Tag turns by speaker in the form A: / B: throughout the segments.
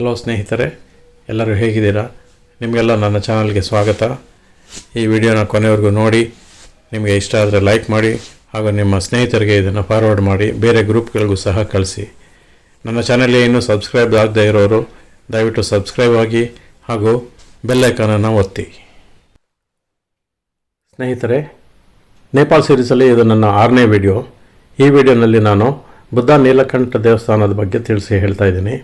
A: Hello ಸ್ನೇಹಿತರೆ. ಎಲ್ಲರೂ ಹೇಗಿದ್ದೀರಾ? ನಿಮಗೆಲ್ಲ ನನ್ನ ಚಾನಲ್ಗೆ ಸ್ವಾಗತ. ಈ ವಿಡಿಯೋನ ಕೊನೆವರೆಗೂ ನೋಡಿ, ನಿಮಗೆ ಇಷ್ಟ ಆದರೆ ಲೈಕ್ ಮಾಡಿ ಹಾಗೂ ನಿಮ್ಮ ಸ್ನೇಹಿತರಿಗೆ ಇದನ್ನು ಫಾರ್ವರ್ಡ್ ಮಾಡಿ, ಬೇರೆ ಗ್ರೂಪ್ಗಳಿಗೂ ಸಹ ಕಳಿಸಿ. ನನ್ನ ಚಾನಲ್ಗೆ ಇನ್ನೂ ಸಬ್ಸ್ಕ್ರೈಬ್ ಆಗದೇ ಇರೋರು, ದಯವಿಟ್ಟು ಸಬ್ಸ್ಕ್ರೈಬ್ ಆಗಿ ಹಾಗೂ ಬೆಲ್ ಐಕಾನನ್ನು ಒತ್ತಿ. ಸ್ನೇಹಿತರೆ ನೇಪಾಲ್ ಸೀರೀಸಲ್ಲಿ ಇದು ನನ್ನ ಆರನೇ ವಿಡಿಯೋ ಈ ವಿಡಿಯೋನಲ್ಲಿ ನಾನು ಬುದ್ಧ ನೀಲಕಂಠ ದೇವಸ್ಥಾನದ ಬಗ್ಗೆ ತಿಳಿಸಿ ಹೇಳ್ತಾ ಇದ್ದೀನಿ.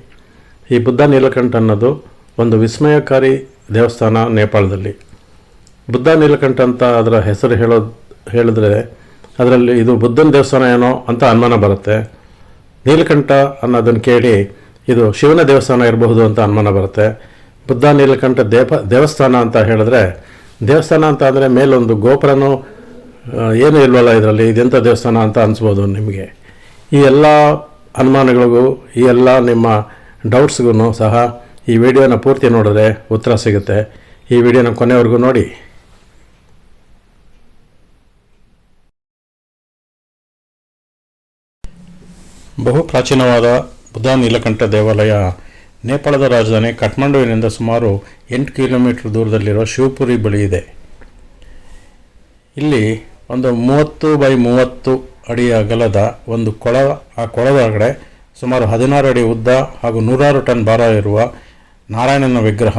A: ಈ ಬುದ್ಧ ನೀಲಕಂಠ ಅನ್ನೋದು ಒಂದು ವಿಸ್ಮಯಕಾರಿ ದೇವಸ್ಥಾನ ನೇಪಾಳದಲ್ಲಿ. ಬುದ್ಧ ನೀಲಕಂಠ ಅಂತ ಅದರ ಹೆಸರು ಹೇಳೋ ಹೇಳಿದ್ರೆ ಅದರಲ್ಲಿ ಇದು ಬುದ್ಧನ ದೇವಸ್ಥಾನ ಏನೋ ಅಂತ ಅನುಮಾನ ಬರುತ್ತೆ. ನೀಲಕಂಠ ಅನ್ನೋದನ್ನು ಕೇಳಿ ಇದು ಶಿವನ ದೇವಸ್ಥಾನ ಇರಬಹುದು ಅಂತ ಅನುಮಾನ ಬರುತ್ತೆ. ಬುದ್ಧ ನೀಲಕಂಠ ದೇಪ ದೇವಸ್ಥಾನ ಅಂತ ಹೇಳಿದ್ರೆ ದೇವಸ್ಥಾನ ಅಂತ ಅಂದರೆ ಮೇಲೊಂದು ಗೋಪುರನೂ ಏನೂ ಇಲ್ವಲ್ಲ ಇದರಲ್ಲಿ ಇದೆಂಥ ದೇವಸ್ಥಾನ ಅಂತ ಅನಿಸ್ಬೋದು ನಿಮಗೆ. ಈ ಎಲ್ಲ ಅನುಮಾನಗಳಿಗೂ, ಈ ಎಲ್ಲ ನಿಮ್ಮ ಡೌಟ್ಸ್ಗೂ ಸಹ ಈ ವಿಡಿಯೋನ ಪೂರ್ತಿ ನೋಡಿದ್ರೆ ಉತ್ತರ ಸಿಗುತ್ತೆ. ಈ ವಿಡಿಯೋನ ಕೊನೆವರೆಗೂ ನೋಡಿ. ಬಹು ಪ್ರಾಚೀನವಾದ ಬುದ್ಧ ನೀಲಕಂಠ ದೇವಾಲಯ ನೇಪಾಳದ ರಾಜಧಾನಿ ಕಠ್ಮಂಡುವಿನಿಂದ ಸುಮಾರು ಎಂಟು ಕಿಲೋಮೀಟರ್ ದೂರದಲ್ಲಿರುವ ಶಿವಪುರಿ ಬಳಿ ಇದೆ. ಇಲ್ಲಿ ಒಂದು ಮೂವತ್ತು ಬೈ ಮೂವತ್ತು ಅಡಿ ಅಗಲದ ಒಂದು ಕೊಳ, ಆ ಕೊಳದೊಳಗಡೆ ಸುಮಾರು ಹದಿನಾರು ಅಡಿ ಉದ್ದ ಹಾಗೂ ನೂರಾರು ಟನ್ ಭಾರ ಇರುವ ನಾರಾಯಣನ ವಿಗ್ರಹ,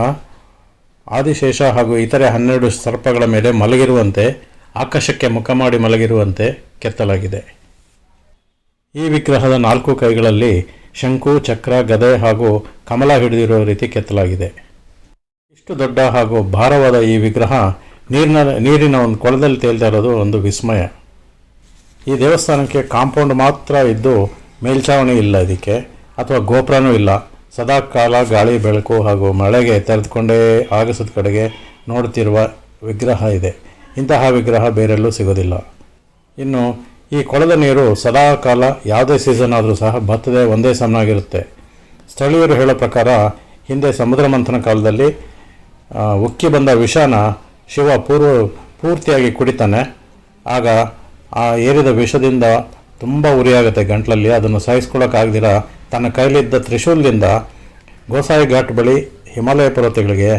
A: ಆದಿಶೇಷ ಹಾಗೂ ಇತರೆ ಹನ್ನೆರಡು ಸರ್ಪಗಳ ಮೇಲೆ ಮಲಗಿರುವಂತೆ, ಆಕಾಶಕ್ಕೆ ಮುಖ ಮಾಡಿ ಮಲಗಿರುವಂತೆ ಕೆತ್ತಲಾಗಿದೆ. ಈ ವಿಗ್ರಹದ ನಾಲ್ಕು ಕೈಗಳಲ್ಲಿ ಶಂಕು, ಚಕ್ರ, ಗದೆ ಹಾಗೂ ಕಮಲ ಹಿಡಿದಿರುವ ರೀತಿ ಕೆತ್ತಲಾಗಿದೆ. ಇಷ್ಟು ದೊಡ್ಡ ಹಾಗೂ ಭಾರವಾದ ಈ ವಿಗ್ರಹ ನೀರಿನ ನೀರಿನ ಒಂದು ಕೊಳದಲ್ಲಿ ತೇಲ್ತಾ ಇರೋದು ಒಂದು ವಿಸ್ಮಯ. ಈ ದೇವಸ್ಥಾನಕ್ಕೆ ಕಾಂಪೌಂಡ್ ಮಾತ್ರ ಇದ್ದು ಮೇಲ್ಛಾವಣಿ ಇಲ್ಲ ಇದಕ್ಕೆ ಅಥವಾ ಗೋಪುರನೂ ಇಲ್ಲ. ಸದಾ ಕಾಲ ಗಾಳಿ, ಬೆಳಕು ಹಾಗೂ ಮಳೆಗೆ ತೆರೆದುಕೊಂಡೇ ಆಗಸದ ಕಡೆಗೆ ನೋಡುತ್ತಿರುವ ವಿಗ್ರಹ ಇದೆ. ಇಂತಹ ವಿಗ್ರಹ ಬೇರೆಲ್ಲೂ ಸಿಗೋದಿಲ್ಲ. ಇನ್ನು, ಈ ಕೊಳದ ನೀರು ಸದಾ ಕಾಲ ಯಾವುದೇ ಸೀಸನ್ ಆದರೂ ಸಹ ಬತ್ತದೆ ಒಂದೇ ಸಮನಾಗಿರುತ್ತೆ. ಸ್ಥಳೀಯರು ಹೇಳೋ ಪ್ರಕಾರ, ಹಿಂದೆ ಸಮುದ್ರ ಮಂಥನ ಕಾಲದಲ್ಲಿ ಉಕ್ಕಿ ಬಂದ ವಿಷಾನ ಶಿವ ಪೂರ್ವ ಪೂರ್ತಿಯಾಗಿ ಕುಡಿತಾನೆ. ಆಗ ಆ ಏರಿದ ವಿಷದಿಂದ ತುಂಬ ಉರಿಯಾಗುತ್ತೆ ಗಂಟಲಲ್ಲಿ, ಅದನ್ನು ಸಹಿಸ್ಕೊಳ್ಳೋಕ್ಕಾಗ್ದಿರ ತನ್ನ ಕೈಲಿದ್ದ ತ್ರಿಶೂಲದಿಂದ ಗೋಸಾಯಿ ಘಾಟ್ ಬಳಿ ಹಿಮಾಲಯ ಪರ್ವತಗಳಿಗೆ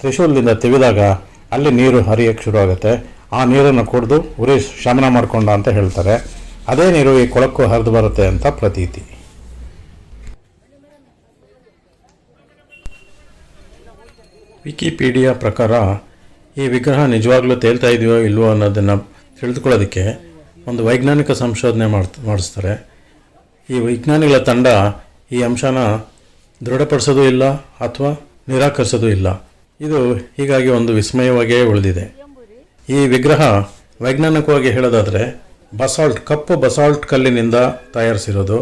A: ತ್ರಿಶೂಲದಿಂದ ತೆವಿದಾಗ ಅಲ್ಲಿ ನೀರು ಹರಿಯೋಕ್ಕೆ ಶುರುವಾಗುತ್ತೆ. ಆ ನೀರನ್ನು ಕುಡಿದು ಉರಿ ಶಮನ ಮಾಡಿಕೊಂಡ ಅಂತ ಹೇಳ್ತಾರೆ. ಅದೇ ನೀರು ಈ ಕೊಳಕ್ಕೂ ಹರಿದು ಬರುತ್ತೆ ಅಂತ ಪ್ರತೀತಿ. ವಿಕಿಪೀಡಿಯಾ ಪ್ರಕಾರ ಈ ವಿಗ್ರಹ ನಿಜವಾಗ್ಲೂ ತೇಲ್ತಾ ಇದೆಯೋ ಇಲ್ವೋ ಅನ್ನೋದನ್ನು ತಿಳಿದುಕೊಳ್ಳೋದಕ್ಕೆ ಒಂದು ವೈಜ್ಞಾನಿಕ ಸಂಶೋಧನೆ ಮಾಡ್ ಮಾಡಿಸ್ತಾರೆ. ಈ ವಿಜ್ಞಾನಿಗಳ ತಂಡ ಈ ಅಂಶನ ದೃಢಪಡಿಸೋದು ಇಲ್ಲ ಅಥವಾ ನಿರಾಕರಿಸೋದು ಇಲ್ಲ. ಇದು ಹೀಗಾಗಿ ಒಂದು ವಿಸ್ಮಯವಾಗಿಯೇ ಉಳಿದಿದೆ. ಈ ವಿಗ್ರಹ ವೈಜ್ಞಾನಿಕವಾಗಿ ಹೇಳೋದಾದರೆ ಬಸಾಲ್ಟ್, ಕಪ್ಪು ಬಸಾಲ್ಟ್ ಕಲ್ಲಿನಿಂದ ತಯಾರಿಸಿರೋದು.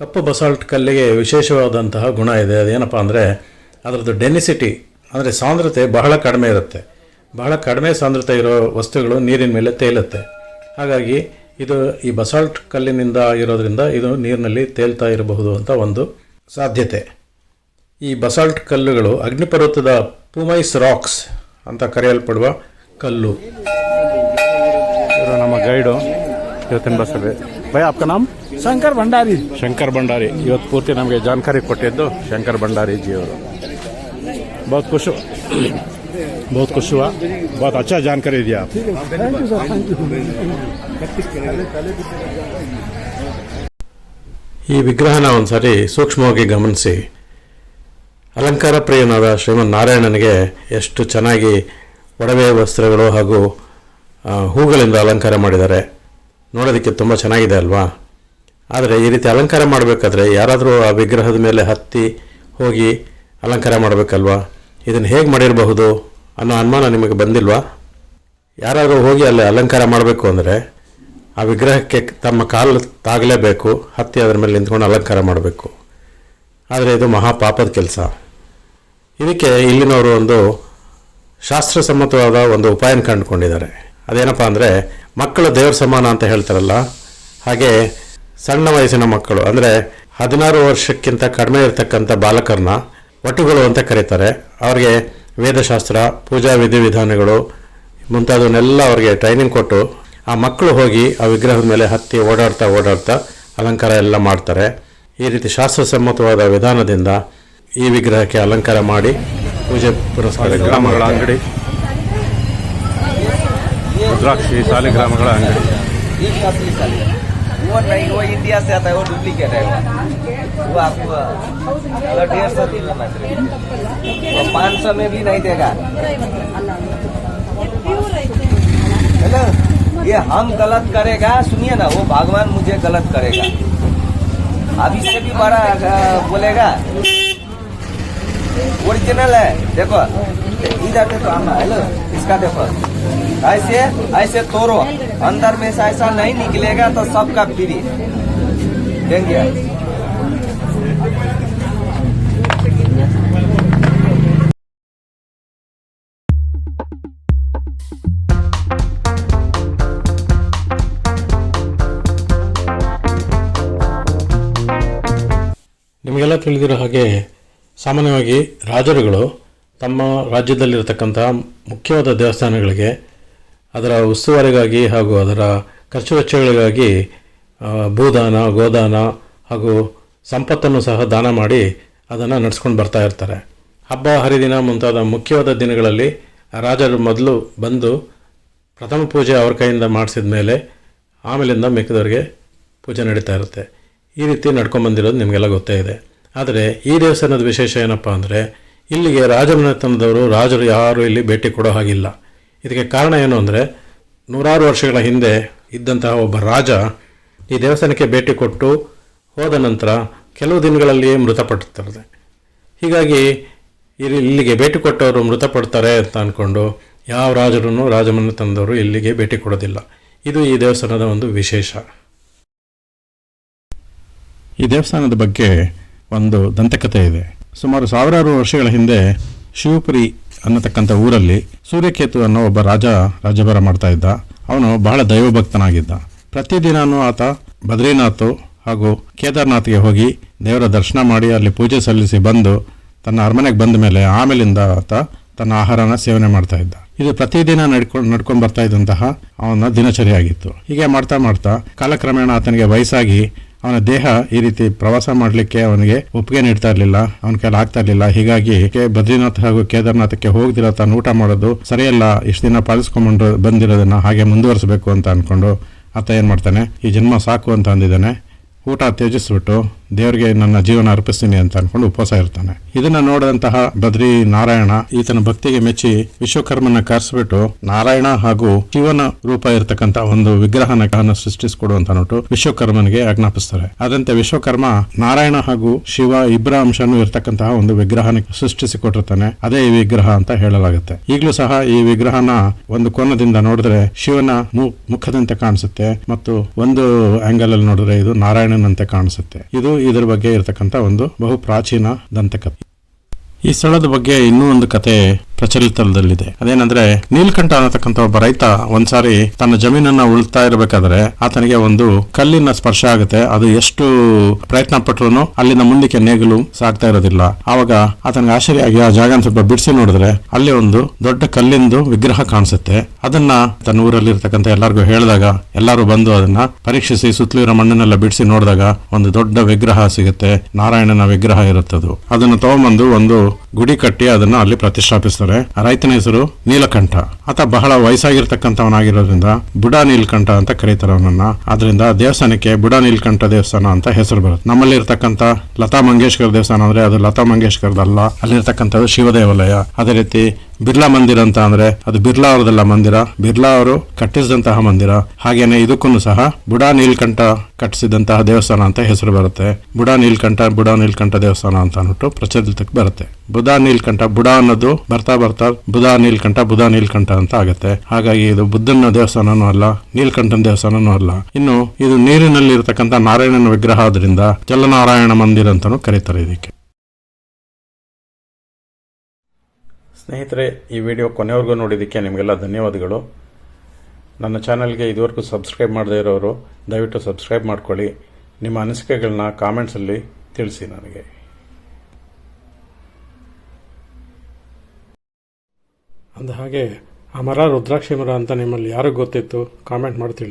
A: ಕಪ್ಪು ಬಸಾಲ್ಟ್ ಕಲ್ಲಿಗೆ ವಿಶೇಷವಾದಂತಹ ಗುಣ ಇದೆ. ಅದೇನಪ್ಪ ಅಂದರೆ ಅದರದ್ದು ಡೆನಿಸಿಟಿ, ಅಂದರೆ ಸಾಂದ್ರತೆ ಬಹಳ ಕಡಿಮೆ ಇರುತ್ತೆ. ಬಹಳ ಕಡಿಮೆ ಸಾಂದ್ರತೆ ಇರೋ ವಸ್ತುಗಳು ನೀರಿನ ಮೇಲೆ ತೇಲುತ್ತೆ. ಹಾಗಾಗಿ ಇದು ಈ ಬಸಾಲ್ಟ್ ಕಲ್ಲಿನಿಂದ ಆಗಿರೋದ್ರಿಂದ ಇದು ನೀರಿನಲ್ಲಿ ತೇಲ್ತಾ ಇರಬಹುದು ಅಂತ ಒಂದು ಸಾಧ್ಯತೆ. ಈ ಬಸಾಲ್ಟ್ ಕಲ್ಲುಗಳು ಅಗ್ನಿಪರ್ವತದ ಪುಮೈಸ್ ರಾಕ್ಸ್ ಅಂತ ಕರೆಯಲ್ಪಡುವ ಕಲ್ಲು.
B: ನಮ್ಮ ಗೈಡು ಇವತ್ತಿನ ಬಸ್ಸಲ್ಲಿ ಭಯ ಆಪ್ಕ ನಾಮ್?
C: ಶಂಕರ್ ಭಂಡಾರಿ.
B: ಶಂಕರ್ ಭಂಡಾರಿ. ಇವತ್ತು ಪೂರ್ತಿ ನಮಗೆ ಜಾನ್ಕಾರಿ ಕೊಟ್ಟಿದ್ದು ಶಂಕರ್ ಭಂಡಾರಿ ಜಿಯವರು ಬಹುತ್ ಖುಷಿ. बहुत खुश हुआ बहुत अच्छा जानकारी दिया आप
C: thank you sir thank you
A: ಈ ವಿಗ್ರಹನ ಒಂದ್ಸರಿ ಸೂಕ್ಷ್ಮವಾಗಿ ಗಮನಿಸಿ ಅಲಂಕಾರ ಪ್ರಿಯನಾದ ಶ್ರೀಮನ್ ನಾರಾಯಣನಿಗೆ ಎಷ್ಟು ಚೆನ್ನಾಗಿ ಒಡವೆ ವಸ್ತ್ರಗಳು ಹಾಗೂ ಆ, ಹೂಗಳಿಂದ ಅಲಂಕಾರ ಮಾಡಿದ್ದಾರೆ ನೋಡೋದಕ್ಕೆ ತುಂಬ ಚೆನ್ನಾಗಿದೆ ಅಲ್ವಾ ಆದರೆ ಈ ರೀತಿ ಅಲಂಕಾರ ಮಾಡಬೇಕಾದ್ರೆ ಯಾರಾದರೂ ಆ ವಿಗ್ರಹದ ಮೇಲೆ ಹತ್ತಿ ಹೋಗಿ ಅಲಂಕಾರ ಮಾಡಬೇಕಲ್ವಾ ಇದನ್ನು ಹೇಗೆ ಮಾಡಿರಬಹುದು ಅನ್ನೋ ಅನುಮಾನ ನಿಮಗೆ ಬಂದಿಲ್ವಾ? ಯಾರಾದರೂ ಹೋಗಿ ಅಲ್ಲಿ ಅಲಂಕಾರ ಮಾಡಬೇಕು ಅಂದರೆ ಆ ವಿಗ್ರಹಕ್ಕೆ ತಮ್ಮ ಕಾಲು ತಾಗಲೇಬೇಕು, ಹತ್ತಿ ಅದರ ಮೇಲೆ ನಿಂತ್ಕೊಂಡು ಅಲಂಕಾರ ಮಾಡಬೇಕು. ಆದರೆ ಇದು ಮಹಾಪಾಪದ ಕೆಲಸ. ಇದಕ್ಕೆ ಇಲ್ಲಿನವರು ಒಂದು ಶಾಸ್ತ್ರಸಮ್ಮತವಾದ ಒಂದು ಉಪಾಯನ ಕಂಡುಕೊಂಡಿದ್ದಾರೆ. ಅದೇನಪ್ಪ ಅಂದರೆ, ಮಕ್ಕಳು ದೇವ್ರ ಸಮಾನ ಅಂತ ಹೇಳ್ತಾರಲ್ಲ, ಹಾಗೆ ಸಣ್ಣ ವಯಸ್ಸಿನ ಮಕ್ಕಳು, ಅಂದರೆ ಹದಿನಾರು ವರ್ಷಕ್ಕಿಂತ ಕಡಿಮೆ ಇರತಕ್ಕಂಥ ಬಾಲಕರನ್ನ ವಟುಗಳು ಅಂತ ಕರೀತಾರೆ. ಅವ್ರಿಗೆ ವೇದಶಾಸ್ತ್ರ ಪೂಜಾ ವಿಧಿವಿಧಾನಗಳು ಮುಂತಾದವನ್ನೆಲ್ಲ ಅವ್ರಿಗೆ ಟ್ರೈನಿಂಗ್ ಕೊಟ್ಟು ಆ ಮಕ್ಕಳು ಹೋಗಿ ಆ ವಿಗ್ರಹದ ಮೇಲೆ ಹತ್ತಿ ಓಡಾಡ್ತಾ ಓಡಾಡ್ತಾ ಅಲಂಕಾರ ಎಲ್ಲ ಮಾಡ್ತಾರೆ. ಈ ರೀತಿ ಶಾಸ್ತ್ರಸಮ್ಮತವಾದ ವಿಧಾನದಿಂದ ಈ ವಿಗ್ರಹಕ್ಕೆ ಅಲಂಕಾರ ಮಾಡಿ ಪೂಜೆ ಪುರಸ್ಕಾರ
B: ಗ್ರಾಮಗಳ ಅಂಗಡಿ. ರುದ್ರಾಕ್ಷಿ ಸಾಲಿಗ್ರಾಮಗಳ ಅಂಗಡಿ.
D: वो आपको डेढ़ सौ दिन लेना पाँच सौ में भी नहीं देगा। है ना? ये हम गलत करेगा, सुनिए ना, वो भगवान मुझे गलत करेगा। अब इससे भी बड़ा बोलेगा। ओरिजिनल है। देखो, इधर देखो हेलो इसका देखो। ऐसे ऐसे तोड़ो अंदर में से ऐसा नहीं निकलेगा तो सबका फ्री। देंगे।
A: ನಿಮಗೆಲ್ಲ ತಿಳಿದಿರೋ ಹಾಗೆ ಸಾಮಾನ್ಯವಾಗಿ ರಾಜರುಗಳು ತಮ್ಮ ರಾಜ್ಯದಲ್ಲಿರತಕ್ಕಂಥ ಮುಖ್ಯವಾದ ದೇವಸ್ಥಾನಗಳಿಗೆ, ಅದರ ಉಸ್ತುವಾರಿಗಾಗಿ ಹಾಗೂ ಅದರ ಖರ್ಚು ವೆಚ್ಚಗಳಿಗಾಗಿ ಭೂದಾನ, ಗೋದಾನ ಹಾಗೂ ಸಂಪತ್ತನ್ನು ಸಹ ದಾನ ಮಾಡಿ ಅದನ್ನು ನಡೆಸ್ಕೊಂಡು ಬರ್ತಾ ಇರ್ತಾರೆ. ಹಬ್ಬ, ಹರಿದಿನ ಮುಂತಾದ ಮುಖ್ಯವಾದ ದಿನಗಳಲ್ಲಿ ರಾಜರು ಮೊದಲು ಬಂದು ಪ್ರಥಮ ಪೂಜೆ ಅವ್ರ ಕೈಯಿಂದ ಮಾಡಿಸಿದ ಮೇಲೆ ಆಮೇಲಿಂದ ಮಿಕ್ಕಿದವರಿಗೆ ಪೂಜೆ ನಡೀತಾ ಇರುತ್ತೆ. ಈ ರೀತಿ ನಡ್ಕೊಂಬಂದಿರೋದು ನಿಮಗೆಲ್ಲ ಗೊತ್ತೇ ಇದೆ. ಆದರೆ ಈ ದೇವಸ್ಥಾನದ ವಿಶೇಷ ಏನಪ್ಪ ಅಂದರೆ, ಇಲ್ಲಿಗೆ ರಾಜಮನೆತನದವರು ರಾಜರು ಯಾರು ಇಲ್ಲಿ ಭೇಟಿ ಕೊಡೋ ಹಾಗಿಲ್ಲ. ಇದಕ್ಕೆ ಕಾರಣ ಏನು ಅಂದರೆ, ನೂರಾರು ವರ್ಷಗಳ ಹಿಂದೆ ಇದ್ದಂತಹ ಒಬ್ಬ ರಾಜ ಈ ದೇವಸ್ಥಾನಕ್ಕೆ ಭೇಟಿ ಕೊಟ್ಟು ಹೋದ ನಂತರ ಕೆಲವು ದಿನಗಳಲ್ಲಿಯೇ ಮೃತಪಟ್ಟಿರ್ತಾರೆ. ಹೀಗಾಗಿ ಇಲ್ಲಿ ಇಲ್ಲಿಗೆ ಭೇಟಿ ಕೊಟ್ಟವರು ಮೃತಪಡ್ತಾರೆ ಅಂತ ಅಂದ್ಕೊಂಡು ಯಾವ ರಾಜರೂ ರಾಜಮನೆತನದವರು ಇಲ್ಲಿಗೆ ಭೇಟಿ ಕೊಡೋದಿಲ್ಲ. ಇದು ಈ ದೇವಸ್ಥಾನದ ಒಂದು ವಿಶೇಷ. ಈ ದೇವಸ್ಥಾನದ ಬಗ್ಗೆ ಒಂದು ದಂತಕಥೆ ಇದೆ. ಸುಮಾರು ಸಾವಿರಾರು ವರ್ಷಗಳ ಹಿಂದೆ ಶಿವಪುರಿ ಅನ್ನತಕ್ಕಂಥ ಊರಲ್ಲಿ ಸೂರ್ಯಕೇತು ಅನ್ನೋ ಒಬ್ಬ ರಾಜ ರಾಜಭಾರ ಮಾಡ್ತಾ ಇದ್ದ. ಅವನು ಬಹಳ ದೈವಭಕ್ತನಾಗಿದ್ದ. ಪ್ರತಿದಿನನೂ ಆತ ಬದ್ರಿನಾಥ್ ಹಾಗೂ ಕೇದಾರ್ನಾಥ್ಗೆ ಹೋಗಿ ದೇವರ ದರ್ಶನ ಮಾಡಿ ಅಲ್ಲಿ ಪೂಜೆ ಸಲ್ಲಿಸಿ ಬಂದು ತನ್ನ ಅರಮನೆಗೆ ಬಂದ ಮೇಲೆ ಆಮೇಲಿಂದ ಆತ ತನ್ನ ಆಹಾರನ ಸೇವನೆ ಮಾಡ್ತಾ ಇದ್ದ. ಇದು ಪ್ರತಿದಿನ ನಡ್ಕೊಂಡು ನಡ್ಕೊಂಡು ಬರ್ತಾ ಇದ್ದಂತಹ ಅವನ ದಿನಚರಿಯಾಗಿತ್ತು. ಹೀಗೆ ಮಾಡ್ತಾ ಮಾಡ್ತಾ ಕಾಲಕ್ರಮೇಣ ಆತನಿಗೆ ವಯಸ್ಸಾಗಿ ಅವನ ದೇಹ ಈ ರೀತಿ ಪ್ರವಾಸ ಮಾಡಲಿಕ್ಕೆ ಅವನಿಗೆ ಒಪ್ಪಿಗೆ ನೀಡ್ತಾ ಇರಲಿಲ್ಲ. ಅವನ ಕೈಲಿ ಆಗ್ತಾ ಇರಲಿಲ್ಲ. ಹೀಗಾಗಿ ಬದ್ರಿನಾಥ್ ಹಾಗೂ ಕೇದಾರ್ನಾಥಕ್ಕೆ ಹೋಗದಿರೋ ತಾನು ಊಟ ಮಾಡೋದು ಸರಿಯಲ್ಲ. ಇಷ್ಟು ದಿನ ಪಾಲಿಸ್ಕೊಂಡು ಬಂದಿರೋದನ್ನ ಹಾಗೆ ಮುಂದುವರಿಸಬೇಕು ಅಂತ ಅನ್ಕೊಂಡು ಆತ ಏನು ಮಾಡ್ತಾನೆ? ಈ ಜನ್ಮ ಸಾಕು ಅಂತ ಅಂದಿದ್ದಾನೆ. ಊಟ ತ್ಯಜಿಸ್ಬಿಟ್ಟು ದೇವರಿಗೆ ನನ್ನ ಜೀವನ ಅರ್ಪಿಸ್ತೀನಿ ಅಂತ ಅನ್ಕೊಂಡು ಉಪವಾಸ ಇರ್ತಾನೆ. ಇದನ್ನ ನೋಡಿದಂತಹ ಬದ್ರಿ ನಾರಾಯಣ ಈತನ ಭಕ್ತಿಗೆ ಮೆಚ್ಚಿ ವಿಶ್ವಕರ್ಮನ ಕರೆಸ್ಬಿಟ್ಟು ನಾರಾಯಣ ಹಾಗೂ ಶಿವನ ರೂಪ ಇರತಕ್ಕಂತ ಒಂದು ವಿಗ್ರಹನ ಸೃಷ್ಟಿಸಿಕೊಡು ಅಂತ ನೋಟು ವಿಶ್ವಕರ್ಮನಿಗೆ ಆಜ್ಞಾಪಿಸ್ತಾರೆ. ಅದಂತೆ ವಿಶ್ವಕರ್ಮ, ನಾರಾಯಣ ಹಾಗೂ ಶಿವ ಇಬ್ಬರ ಅಂಶನೂ ಇರತಕ್ಕಂತಹ ಒಂದು ವಿಗ್ರಹನ ಸೃಷ್ಟಿಸಿಕೊಟ್ಟಿರ್ತಾನೆ. ಅದೇ ಈ ವಿಗ್ರಹ ಅಂತ ಹೇಳಲಾಗುತ್ತೆ. ಈಗಲೂ ಸಹ ಈ ವಿಗ್ರಹನ ಒಂದು ಕೋನದಿಂದ ನೋಡಿದ್ರೆ ಶಿವನ ಮುಖದಂತೆ ಕಾಣಿಸುತ್ತೆ ಮತ್ತು ಒಂದು ಆಂಗಲ್ ಅಲ್ಲಿ ನೋಡಿದ್ರೆ ಇದು ನಾರಾಯಣನಂತೆ ಕಾಣಿಸುತ್ತೆ. ಇದು ಇದರ ಬಗ್ಗೆ ಇರತಕ್ಕಂತ ಒಂದು ಬಹು ಪ್ರಾಚೀನ ದಂತಕಥೆ. ಈ ಸ್ಥಳದ ಬಗ್ಗೆ ಇನ್ನೂ ಒಂದು ಕತೆ ಪ್ರಚಲಿತದಲ್ಲಿದೆ ಅದೇನಂದ್ರೆ, ನೀಲ್ಕಂಠ ಅನ್ನತಕ್ಕಂಥ ಒಬ್ಬ ರೈತ ಒಂದ್ಸಾರಿ ತನ್ನ ಜಮೀನನ್ನ ಉಳ್ತಾ ಇರಬೇಕಾದ್ರೆ ಆತನಿಗೆ ಒಂದು ಕಲ್ಲಿನ ಸ್ಪರ್ಶ ಆಗುತ್ತೆ. ಅದು ಎಷ್ಟು ಪ್ರಯತ್ನ ಪಟ್ಟರು ಅಲ್ಲಿನ ಮುಂದಕ್ಕೆ ನೇಗಲು ಸಾಗ್ತಾ ಇರೋದಿಲ್ಲ. ಆವಾಗ ಆತನಿಗೆ ಆಶ್ಚರ್ಯ ಆಗಿ ಆ ಜಾಗ ಸ್ವಲ್ಪ ಬಿಡಿಸಿ ನೋಡಿದ್ರೆ ಅಲ್ಲಿ ಒಂದು ದೊಡ್ಡ ಕಲ್ಲಿಂದು ವಿಗ್ರಹ ಕಾಣಿಸುತ್ತೆ. ಅದನ್ನ ತನ್ನ ಊರಲ್ಲಿ ಇರ್ತಕ್ಕಂಥ ಎಲ್ಲರಿಗೂ ಹೇಳಿದಾಗ, ಎಲ್ಲರೂ ಬಂದು ಅದನ್ನ ಪರೀಕ್ಷಿಸಿ ಸುತ್ತಲೂ ಇರೋ ಮಣ್ಣನ್ನೆಲ್ಲ ಬಿಡಿಸಿ ನೋಡಿದಾಗ ಒಂದು ದೊಡ್ಡ ವಿಗ್ರಹ ಸಿಗುತ್ತೆ. ನಾರಾಯಣನ ವಿಗ್ರಹ ಇರುತ್ತದು. ಅದನ್ನು ತಗೊಂಬಂದು ಒಂದು ಗುಡಿ ಕಟ್ಟಿ ಅದನ್ನ ಅಲ್ಲಿ ಪ್ರತಿಷ್ಠಾಪಿಸ್ತಾರೆ. ರೈತನ ಹೆಸರು ನೀಲಕಂಠ. ಆತ ಬಹಳ ವಯಸ್ಸಾಗಿರ್ತಕ್ಕಂಥವನಾಗಿರೋದ್ರಿಂದ ಬುಡ ನೀಲಕಂಠ ಅಂತ ಕರೀತಾರೆ ಅವನನ್ನ. ಆದ್ರಿಂದ ದೇವಸ್ಥಾನಕ್ಕೆ ಬುಡ ನೀಲಕಂಠ ದೇವಸ್ಥಾನ ಅಂತ ಹೆಸರು ಬರುತ್ತೆ. ನಮ್ಮಲ್ಲಿ ಇರ್ತಕ್ಕಂಥ ಲತಾ ಮಂಗೇಶ್ಕರ್ ದೇವಸ್ಥಾನ ಅಂದ್ರೆ ಅದು ಲತಾ ಮಂಗೇಶ್ಕರ್ದಲ್ಲ. ಅಲ್ಲಿರ್ತಕ್ಕಂಥದ್ದು ಶಿವ ದೇವಾಲಯ ಅದೇ ರೀತಿ ಬಿರ್ಲಾ ಮಂದಿರ ಅಂತ ಅಂದ್ರೆ ಅದು ಬಿರ್ಲಾ ಅವರದಲ್ಲ ಮಂದಿರ. ಬಿರ್ಲಾ ಅವರು ಕಟ್ಟಿಸಿದಂತಹ ಮಂದಿರ. ಹಾಗೇನೆ ಇದಕ್ಕೂ ಸಹ ಬುಡಾ ನೀಲ್ಕಂಠ ಕಟ್ಟಿಸಿದಂತಹ ದೇವಸ್ಥಾನ ಅಂತ ಹೆಸರು ಬರುತ್ತೆ. ಬುಡಾ ನೀಲ್ಕಂಠ ಬುಡಾ ನೀಲ್ಕಂಠ ದೇವಸ್ಥಾನ ಅಂತ ಅಂದ್ಬಿಟ್ಟು ಪ್ರಚಲಿತಕ್ಕೆ ಬರುತ್ತೆ. ಬುಧಾ ನೀಲ್ಕಂಠ, ಬುಡಾ ಅನ್ನೋದು ಬರ್ತಾ ಬರ್ತಾ ಬುಧಾ ನೀಲ್ಕಂಠ ಬುಧಾ ನೀಲ್ಕಂಠ ಅಂತ ಆಗುತ್ತೆ. ಹಾಗಾಗಿ ಇದು ಬುದ್ಧನ ದೇವಸ್ಥಾನನೂ ಅಲ್ಲ, ನೀಲ್ಕಂಠನ ದೇವಸ್ಥಾನನೂ ಅಲ್ಲ. ಇನ್ನು ಇದು ನೀರಿನಲ್ಲಿ ಇರತಕ್ಕಂಥ ನಾರಾಯಣನ ವಿಗ್ರಹ ಆದ್ರಿಂದ ಜಲನಾರಾಯಣ ಮಂದಿರ ಅಂತಾನೂ ಕರೀತಾರೆ ಇದಕ್ಕೆ. ಸ್ನೇಹಿತರೆ, ಈ ವಿಡಿಯೋ ಕೊನೆವರೆಗೂ ನೋಡಿದ್ದಕ್ಕೆ ನಿಮಗೆಲ್ಲ ಧನ್ಯವಾದಗಳು. ನನ್ನ ಚಾನಲ್ಗೆ ಇದುವರೆಗೂ ಸಬ್ಸ್ಕ್ರೈಬ್ ಮಾಡದೇ ಇರೋರು, ದಯವಿಟ್ಟು ಸಬ್ಸ್ಕ್ರೈಬ್ ಮಾಡ್ಕೊಳ್ಳಿ. ನಿಮ್ಮ ಅನಿಸಿಕೆಗಳನ್ನ ಕಾಮೆಂಟ್ಸಲ್ಲಿ ತಿಳಿಸಿ ನನಗೆ. ಅಂದ ಹಾಗೆ, ಅಮರ ಮರ ರುದ್ರಾಕ್ಷಿ ಮರ ಅಂತ ನಿಮ್ಮಲ್ಲಿ ಯಾರಿಗೆ ಗೊತ್ತಿತ್ತು? ಕಾಮೆಂಟ್ ಮಾಡಿ ತಿಳಿಸಿ.